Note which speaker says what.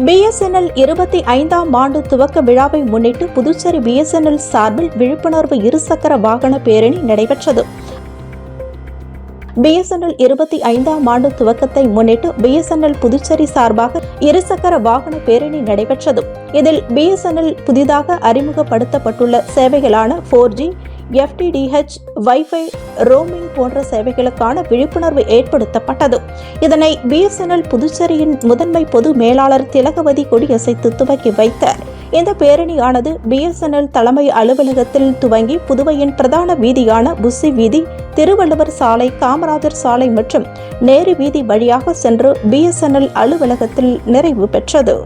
Speaker 1: BSNL இருபத்தி ஐந்தாம் ஆண்டு துவக்க விழாவை முன்னிட்டு புதுச்சேரி பிஎஸ்என்எல் சார்பில் விழிப்புணர்வு இருசக்கர வாகன பேரணி நடைபெற்றது. பிஎஸ்என்எல் இருபத்தி ஐந்தாம் ஆண்டு துவக்கத்தை முன்னிட்டு பிஎஸ்என்எல் புதுச்சேரி சார்பாக இருசக்கர வாகன பேரணி நடைபெற்றது. இதில் பிஎஸ்என்எல் புதிதாக அறிமுகப்படுத்தப்பட்டுள்ள சேவைகளான four G FTTH wifi roaming போன்ற சேவைகளுக்கான விழிப்புணர்வு ஏற்படுத்தப்பட்டது. இதனை பிஎஸ்என்எல் புதுச்சேரியின் முதன்மை பொது மேலாளர் திலகவதி கொடியசைத்து துவக்கி வைத்தார். இந்த பேரணியானது பிஎஸ்என்எல் தலைமை அலுவலகத்தில் துவங்கி புதுவையின் பிரதான வீதியான புஸ்ஸி வீதி திருவள்ளுவர் சாலை காமராஜர் சாலை மற்றும் நேரு வீதி வழியாக சென்று பிஎஸ்என்எல் அலுவலகத்தில் நிறைவு பெற்றது.